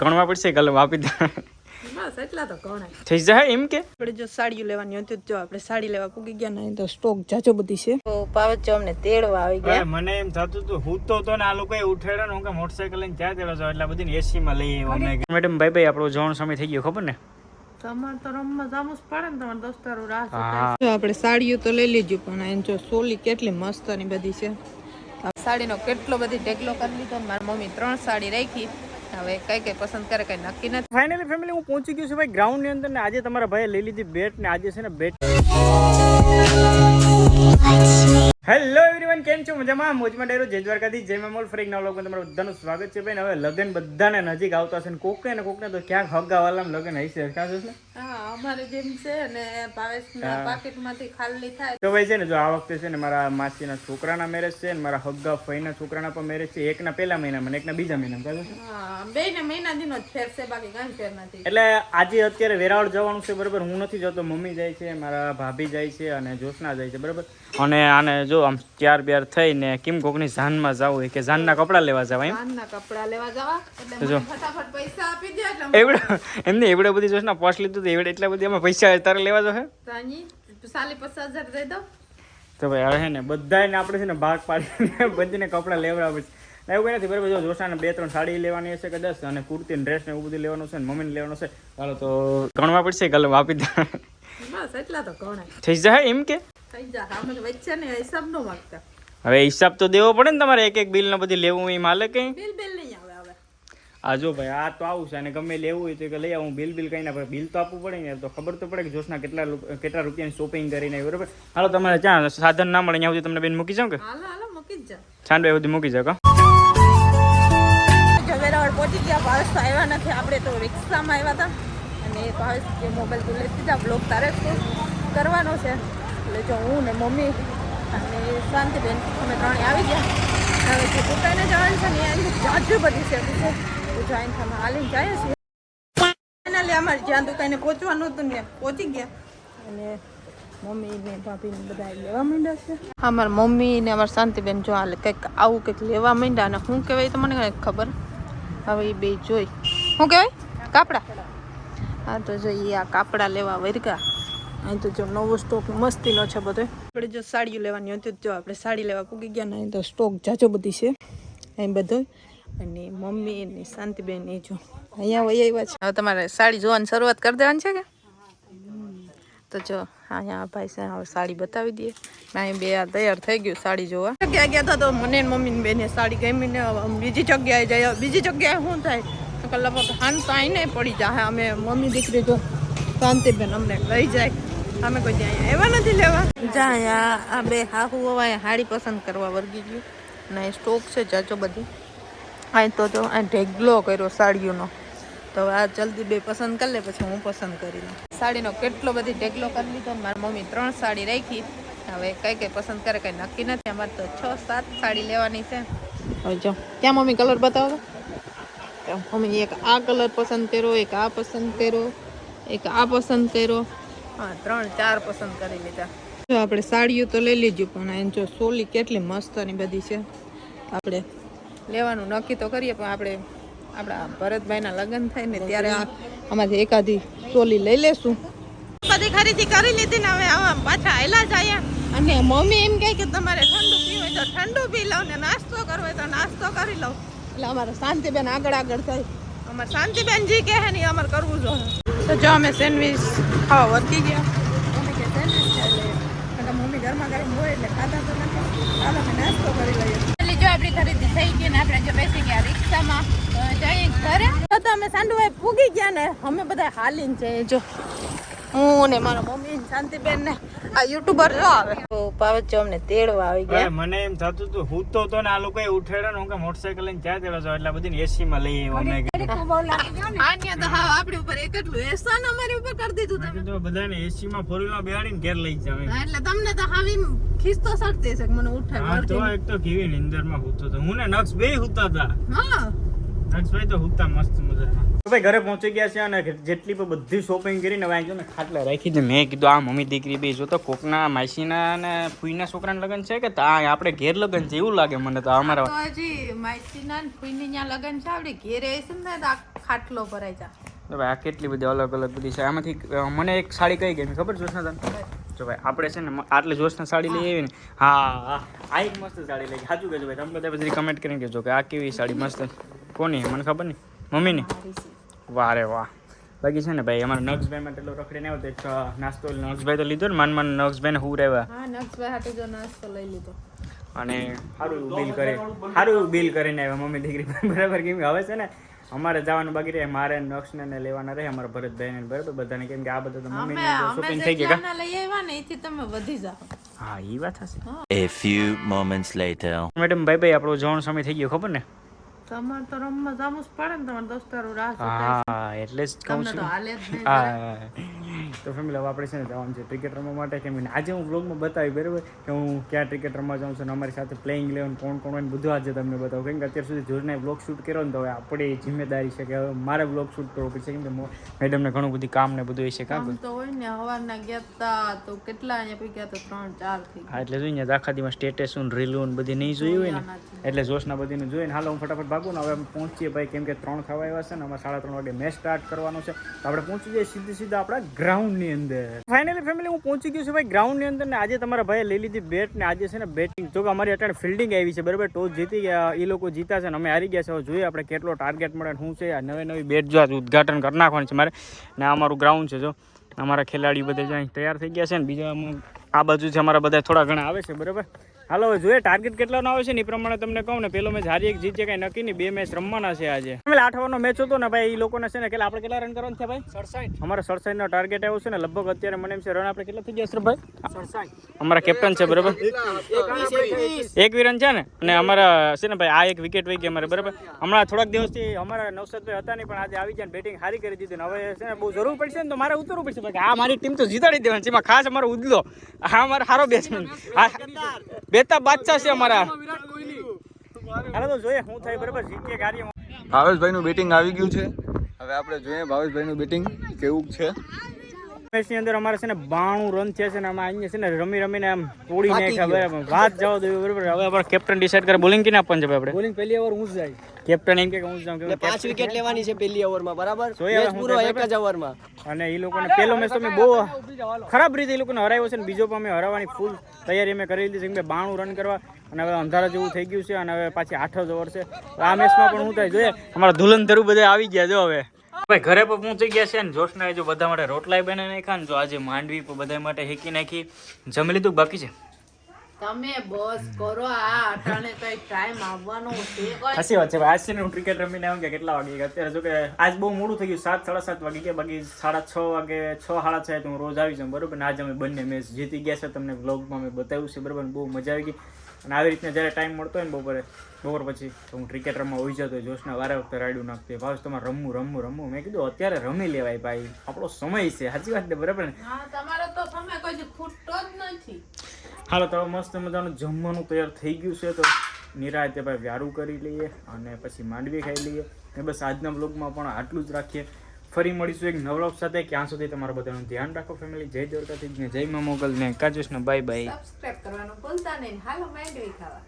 ગણવા પડશે કલમ આપી દે? બસ એટલા તો ગણાય થઈ જાય એમ કે? આપણે જો સાડીઓ લેવાની હતી તો જો આપણે સાડી લેવા પૂગી ગયા ને તો સ્ટોક જાજો બધી છે. તો પાવત જો અમને તેડવા આવી ગયા. મને એમ થતું હતું હું તો તો ને આ લોકો ઉઠેડો ને હું કે મોટરસાયકલ લઈને ત્યાં તેડો છો એટલે બધી એસી માં લઈ આવ્યો મેડમ ભાઈ ભાઈ આપણો જવાનો સમય થઈ ગયો ખબર ને? તમારે તો રમવા જાવું ને તમારે દોસ્તારો રાહ હા. આપણે સાડીઓ તો લઈ લીધી પણ એમ જો સોલી કેટલી મસ્તની બધી છે. આ સાડીનો કેટલો બધી ઢેકલો કરી લીધો મારી મમ્મી ત્રણ સાડી રાખી. હવે કઈ કઈ પસંદ કરે કઈ નક્કી નથી. ફાઇનલી ફેમિલી હું પહોંચી ગયો છું ભાઈ ગ્રાઉન્ડની અંદર ને આજે તમારા ભાઈએ લઈ લીધી બેટ ને આજે છે ને બેટ હેલો એવરીવન કેમ છો? મજામાં? મોજમાં ડેરો જય દ્વારકાથી જય મેમોલ. ફ્રેક ના લોકોમાં તમારું બધાનું સ્વાગત છે ભાઈ. હવે લગન બધાને નજીક આવતા હશે ને કોકને ને કોકને તો ક્યાંક હગાવાલામાં લગન હશે. કાં છે હા અમારે જેમ છે ને ભાવેશના પાકીટમાંથી ખાલી થાય. તો ભાઈ છે ને જો આ વખતે છે ને મારા માસીના છોકરાના મેરેજ છે ને મારા હગ્ગા ફઈના છોકરાના પણ મેરેજ છે. એકના પહેલા મહિનામાં ને એકના બીજા મહિનામાં કાં છે? બે ને મહિના દીનો જ ફેર છે બાકી કાંઈ ફેર નથી. એટલે આજે અત્યારે વેરાવળ જવાનું છે બરાબર? હું નથી જતો મમ્મી જાય છે મારા ભાભી જાય છે અને જોશના જાય છે બરાબર? અને આને જો આમ ત્યાર બ્યાર થઈને કેમ કોકની જાનમાં જવું કે જાનના કપડાં લેવા જવા એમ? કપડા લેવા જવા એટલે જો. ફટાફટ પૈસા આપી દે એટલે એવડે એમને એવડે બધી જોશના પોસ્ટ લીધું હતું એવડે એટલા બધી એમાં પૈસા તારે લેવા જો હે? તાની સાલી પચાસ હજાર દો તો ભાઈ હવે હે ને બધાને આપણે છે ને ભાગ પાડીને બધીને કપડાં લેવડાવે છે એવું કંઈ નથી બરાબર જો જોશાને બે ત્રણ સાડી લેવાની હશે કે દસ અને કુર્તી ને ડ્રેસ ને એવું બધું લેવાનું છે ને મમ્મીને લેવાનું છે. ચાલો તો ગણવા પડશે કાલે આપી દે બસ એટલા તો ગણાય થઈ જાય એમ કે? થઈ જા આમ વચ્ચે ને હિસાબ નો માંગતા. હવે હિસાબ તો દેવો પડે ને તમારે એક એક બિલ ને બધી લેવું એ માલે કઈ? બિલ બિલ નહીં આવે હવે. આ જો ભાઈ આ તો આવું છે. અને ગમે લેવું હોય તો કે લઈ આવું. બિલ બિલ કઈ ના બિલ તો આપવું પડે ને તો ખબર તો પડે કે જોશના કેટલા કેટલા રૂપિયાની શોપિંગ કરીને બરોબર? હાલો તમારે ક્યાં સાધન ના મળે? ત્યાં સુધી તમને બેન મૂકી જાઉં કે? હાલો હાલો મૂકી જ જા છાંડ સુધી મૂકી જાઓ જો પહોંચી ગયા. આવ્યા નથી. આપણે તો રિક્ષામાં આવ્યા હતા. અને એ ભાવેશ કે મોબાઈલ તું લેતી જા બ્લોગ તારે કરવાનો છે? એટલે જો હું ને મમ્મી અને શાંતિબેન અમે ત્રણે આવી ગયા. હવે જે પોતાને જવાનું છે ને એની જાજુ બધી છે. તો જોઈને તમે હાલીને જાય ફાઇનલી અમારે જ્યાં દુકાને પહોંચવાનું હતું ને પહોંચી ગયા. અને મમ્મી ને બધા લેવા માંડ્યા છે. અમારા મમ્મી ને અમારા શાંતિબેન જો હાલે કંઈક આવું કંઈક લેવા માંડ્યા અને શું કહેવાય તો મને કંઈક ખબર. હવે એ બે જોઈ. શું કહેવાય? કાપડા. હા, તો જોઈએ આ કાપડા લેવા વર્ગા અહીં તો જો નવો સ્ટોક મસ્તીનો છે બધો. આપણે જો સાડીઓ લેવાની હતી જો આપણે સાડી લેવા પૂગી ગયા ને તો સ્ટોક જાજો બધી છે. અહીં બધો. અને મમ્મી અને શાંતિબેન એ જો અહીંયા વહી આવ્યા છે. હવે તમારે સાડી જોવાની શરૂઆત કરી દેવાની છે કે? તો જો અહીંયા ભાઈ છે હવે સાડી બતાવી દઈએ. અહીં બે આ તૈયાર થઈ ગયું સાડી જોવા. જગ્યાએ ગયા હતા તો મને ને મમ્મી ને બેને સાડી ગમી ને હવે અમે બીજી જગ્યાએ જાય બીજી જગ્યાએ શું થાય? તો કે લગભગ હાન તો અહીં પડી જાય અમે મમ્મી દીકરી જો શાંતિબેન અમને લઈ જાય. અમે કોઈ ત્યાં એવા નથી લેવા. જાય આ બે હાહુ હવાએ હાડી પસંદ કરવા વર્ગી ગયું. અને સ્ટોક છે, જાજો બધી. અહીં તો જો, અહીં ઢેગલો કર્યો સાડીઓનો. તો આ જલ્દી બે પસંદ કરી લે, પછી હું પસંદ કરી લઉં. સાડીનો કેટલો બધી ઢેગલો કરી લીધો. ને મારી મમ્મી ત્રણ સાડી રાખી. હવે કઈ કઈ પસંદ કરે, કઈ નક્કી નથી. અમારે તો છ, સાત સાડી લેવાની છે. હવે જો ક્યાં મમ્મી કલર બતાવો તો. મમ્મી એક આ કલર પસંદ કર્યો એક આ પસંદ કર્યો એક આ પસંદ કર્યો. હા ત્રણ ચાર પસંદ કરી લીધા. જો આપણે સાડીઓ તો લઈ લીધું પણ અહીં જો સોલી કેટલી મસ્તની બધી છે. આપણે લેવાનું નક્કી તો કરીએ પણ આપણે આપણા ભરતભાઈના લગ્ન થાય ને ત્યારે આ આમાંથી એકાદી સોલી લઈ લેશું. બધી ખરીદી કરી લીધી ને હવે આવા પાછા આયલા જ આયા. અને મમ્મી એમ કહે કે તમારે ઠંડુ પીવું હોય તો ઠંડુ પી લઉં ને નાસ્તો કરવો હોય તો નાસ્તો કરી લઉં એટલે અમારે શાંતિબેન આગળ આગળ થાય. અમારે શાંતિબેન જી કહે ને એ અમારે કરવું જોઈએ તો જો અમે સેન્ડવીચ ખાવા વધી ગયા. મમ્મી કે સેન્ડવીચ એટલે મમ્મી ઘરમાં ગરમ હોય એટલે ખાધા તો નથી. ચાલો અમે નાસ્તો કરી લઈએ. એટલે જો આપણી ખરીદી થઈ ગઈ ને આપણે જો બેસી ગયા રિક્ષામાં જઈ જઈએ ઘરે. તો અમે સાંડુભાઈ પૂગી ગયા ને અમે બધા હાલીને જઈએ જો. હું ને મારા મમ્મી શાંતિબેન ને આ યુટ્યુબર જો આવે તો પાવત જો અમને તેડવા આવી ગયા. મને એમ થતું હતું હું તો તો ને આ લોકો ઉઠેડો ને હું કે મોટરસાઇકલ લઈને ક્યાં તેડો છો એટલે બધી એસી માં લઈ આવ્યો મેં આન્યા તો હા આપણી ઉપર એક એટલું અમારી ઉપર કરી દીધું તમે. તો બધાને એસી માં ફોર વ્હીલર બેહાડીને ઘેર લઈ જાવ એટલે તમને તો હાવી ખિસ્તો સરતી છે મને ઉઠાય હા તો. એક તો કેવી નિંદરમાં હુતો તો. હું ને નક્ષ બે હુતા હતા હા. નક્ષભાઈ તો હુતા મસ્ત ભાઈ ઘરે પહોંચી ગયા છે અને જેટલી પણ બધી શોપિંગ કરીને હવે જો ને ખાટલા રાખી છે. મેં કીધું આ મમ્મી દીકરી બે જો તો કોકના માસીના અને ફૂઈના છોકરાના લગ્ન છે કે તા આપણે ઘેર લગ્ન છે? એવું લાગે મને તો અમારા હજી માસીના ને ફૂઈની લગન છે. આપણે ઘેર આવીશું ને ખાટલો ભરાઈ જા. તો ભાઈ આ કેટલી બધી અલગ અલગ બધી છે. આમાંથી મને એક સાડી કઈ ગઈ ખબર જોશના તને? જો ભાઈ આપણે છે ને આટલી આટલે જોશના સાડી લઈ આવી ને. હા હા. આ એક મસ્ત સાડી લઈ સાચું કહેજો ભાઈ. તમે બધા પછી કમેન્ટ કરીને કહેજો કે આ કેવી સાડી મસ્ત. કોની? મને ખબર નહીં. મમ્મીની? વાહ રે વાહ. બાકી છે ને ભાઈ અમારા નક્ષભાઈ માટે એટલો રખડીને આવ્યો તો એક નાસ્તો નક્ષભાઈ તો લીધો ને માન માન નક્ષભાઈને હું રહેવા. હા નક્ષભાઈ હાટે જો નાસ્તો લઈ લીધો. અને સારું બિલ કરે સારું બિલ કરીને આવ્યા મમ્મી દીકરી બરાબર કેમ કે હવે છે ને અમારે જવાનું બાકી રહે મારે નક્ષને ને લેવાના રહે અમારા ભરતભાઈને બરાબર બધાને કેમ કે આ બધા તો મમ્મી મમ્મીને શોપિંગ થઈ ગયા લઈ આવ્યા ને એથી તમે વધી જાઓ. હા એ વાત હશે. A few moments later madam ભાઈ ભાઈ આપણો જવાનો સમય થઈ ગયો ખબર ને? તમારે તો રમવા જાવું જ પડે ને તમારે દોસ્તારો રાહ હા એટલે જ કહું છું. હાલે જ નહીં હા. તો ફેમિલી હવે આપણે છે ને જવાનું છે ક્રિકેટ રમવા માટે. કેમ આજે હું બ્લોગમાં બતાવી બરાબર કે હું ક્યાં ક્રિકેટ રમવા જાઉં છું અને અમારી સાથે પ્લેઇંગ ઇલેવન કોણ કોણ હોય ને બધું આજે તમને બતાવું. કેમ કે અત્યાર સુધી જોરને બ્લોગ શૂટ કર્યો ને તો હવે આપણી જિમ્મેદારી છે કે હવે મારે બ્લોગ શૂટ કરવો પડશે. કેમ કે મેડમને ઘણું બધું કામ ને બધું હશે કામ તો હોય ને હવારના ગયા તા તો કેટલા અહીંયા ગયા તો? ત્રણ ચાર થઈ હા એટલે જોઈએ ને આખા દિવસ સ્ટેટસ રીલું બધી નહીં જોયું હોય ને. એટલે જોશના બધીને જોઈને હાલો હું ફટાફટ ભાગું ને હવે અમે પહોંચીએ ભાઈ. કેમ કે ત્રણ થવા આવ્યા છે ને અમારે સાડા ત્રણ વાગે મેચ સ્ટાર્ટ કરવાનો છે. તો આપણે પહોંચી જઈએ સીધી સીધા આપણા ગ્રાઉન્ડની અંદર. ફાઇનલી ફેમિલી હું પહોંચી ગયું છું ભાઈ ગ્રાઉન્ડની અંદર ને આજે તમારા ભાઈએ લઈ લીધી બેટ ને આજે છે ને બેટિંગ જો કે અમારી અત્યારે ફિલ્ડિંગ આવી છે, બરાબર? ટોસ જીતી ગયા એ લોકો જીતા છે ને અમે હારી ગયા છે. હવે જોઈએ આપણે કેટલો ટાર્ગેટ મળે શું છે. આ નવી નવી બેટ જો ઉદઘાટન કરી નાખવાનું છે મારે. ને અમારું ગ્રાઉન્ડ છે, જો. અમારા ખેલાડીઓ બધા જ્યાં તૈયાર થઈ ગયા છે ને, બીજા આ બાજુ છે અમારા બધા થોડા ઘણા આવે છે, બરાબર? હાલો જોઈએ ટાર્ગેટ કેટલાનો આવે છે ને એ પ્રમાણે તમને કહું ને પેલો મેચ હારી એક જીત છે કઈ નક્કી નહીં બે મેચ રમવાના છે આજે. આઠવાનો આઠ મેચ હતો ને ભાઈ એ લોકોને છે ને કેટલા આપણે કેટલા રન કરવાનું છે ભાઈ? સડસાઠ. અમારા સડસાઠ નો ટાર્ગેટ આવ્યો છે ને લગભગ અત્યારે મને એમ છે રન આપણે કેટલા થઈ ગયા ભાઈ અમારા કેપ્ટન છે બરાબર? એક વિરન છે ને? અને અમારા છે ને ભાઈ આ એક વિકેટ વહી ગઈ અમારે બરાબર? હમણાં થોડાક દિવસથી અમારા નવસાદભાઈ હતા નહીં પણ આજે આવી જાય બેટિંગ સારી કરી દીધી ને હવે છે ને બહુ જરૂર પડશે ને તો મારે ઉતરવું પડશે ભાઈ આ મારી ટીમ તો જીતાડી દેવાની છે એમાં ખાસ અમારો ઉદલો આ અમારો સારો બેટ્સમેન બેતા બાદશાહ છે અમારા. હાલો તો જોઈએ શું થાય બરાબર જીતીએ કાર્ય ભાવેશભાઈનું બેટિંગ આવી ગયું છે. હવે આપણે જોઈએ ભાવેશભાઈ નું બેટિંગ કેવું છે. મેચની અંદર અમારે છે ને બાણું રન થયા છે ને અમે અહીંયા છે ને રમી રમીને આમ તોડી નાખ્યા. બરાબર વાત જવા દેવી બરાબર? હવે આપણે કેપ્ટન ડિસાઈડ કરે. બોલિંગ કે આપવાનું છે આપણે? બોલિંગ પહેલી ઓવર હું જ જાય. કેપ્ટન એમ કે હું જ જાઉં કે પાંચ વિકેટ લેવાની છે પહેલી ઓવરમાં બરાબર? મેચ પૂરો એક જ ઓવરમાં અને એ લોકોને પહેલો મેચ તો મેં બહુ ખરાબ રીતે એ લોકોને હરાવ્યો છે ને. બીજો પણ અમે હરાવવાની ફૂલ તૈયારી અમે કરી લીધી છે. કે બાણું રન કરવા અને હવે અંધારા જેવું થઈ ગયું છે અને હવે પાછી આઠ જ ઓવર છે. આ મેચમાં પણ હું થાય. જોઈએ અમારા ધુલંધરુ બધા આવી ગયા જો હવે. ભાઈ, ઘરે પણ પહોંચી ગયા છે ને જોશના જો બધા માટે રોટલાય બને નાખ્યા ને જો આજે માંડવી બધા માટે હેકી નાખી. જમી લીધું બાકી છે? તમે બસ કરો આ અટાણે કઈ ટાઈમ આવવાનો છે સાચી વાત છે ભાઈ. આજ છે ને હું ક્રિકેટ રમીને આવ્યો કે કેટલા વાગે? અત્યારે જો કે આજ બહુ મોડું થઈ ગયું સાત સાડા સાત વાગે ગયા બાકી સાડા છ વાગે છ સાડા છ તો હું રોજ આવી જાઉં બરોબર? ને આજે અમે બંને મેચ જીતી ગયા છે તમને વ્લોગમાં મેં બતાવ્યું છે બરોબર? બહુ મજા આવી ગઈ. અને આવી રીતના જ્યારે ટાઈમ મળતો હોય ને બપોરે બપોર પછી તો હું ક્રિકેટ રમવા હોઈ જતો જોશના વારે વખતે રાડ્યું નાખતી ભાવ તમારે રમવું રમવું રમવું. મેં કીધું અત્યારે રમી લેવાય ભાઈ આપણો સમય છે. સાચી વાત ને બરાબર ને? તમારો તો સમય કોઈ ખૂટતો જ નથી. હાલો, તો મસ્ત મજાનું જમવાનું તૈયાર થઈ ગયું છે, તો નિરાયતે ભાઈ વ્યારું કરી લઈએ અને પછી માંડવી ખાઈ લઈએ. ને બસ આજના બ્લોગમાં પણ આટલું જ રાખીએ. ફરી મળીશું એક નવલોક સાથે. ક્યાં સુધી તમારા બધાનું ધ્યાન રાખો ફેમિલી જય દ્વારકાથી જય મોગલ ને કાજુસ ને બાય બાય સબસ્ક્રાઇબ કરવાનું ભૂલતા નહીં. હાલો, માંડવી ખાવા.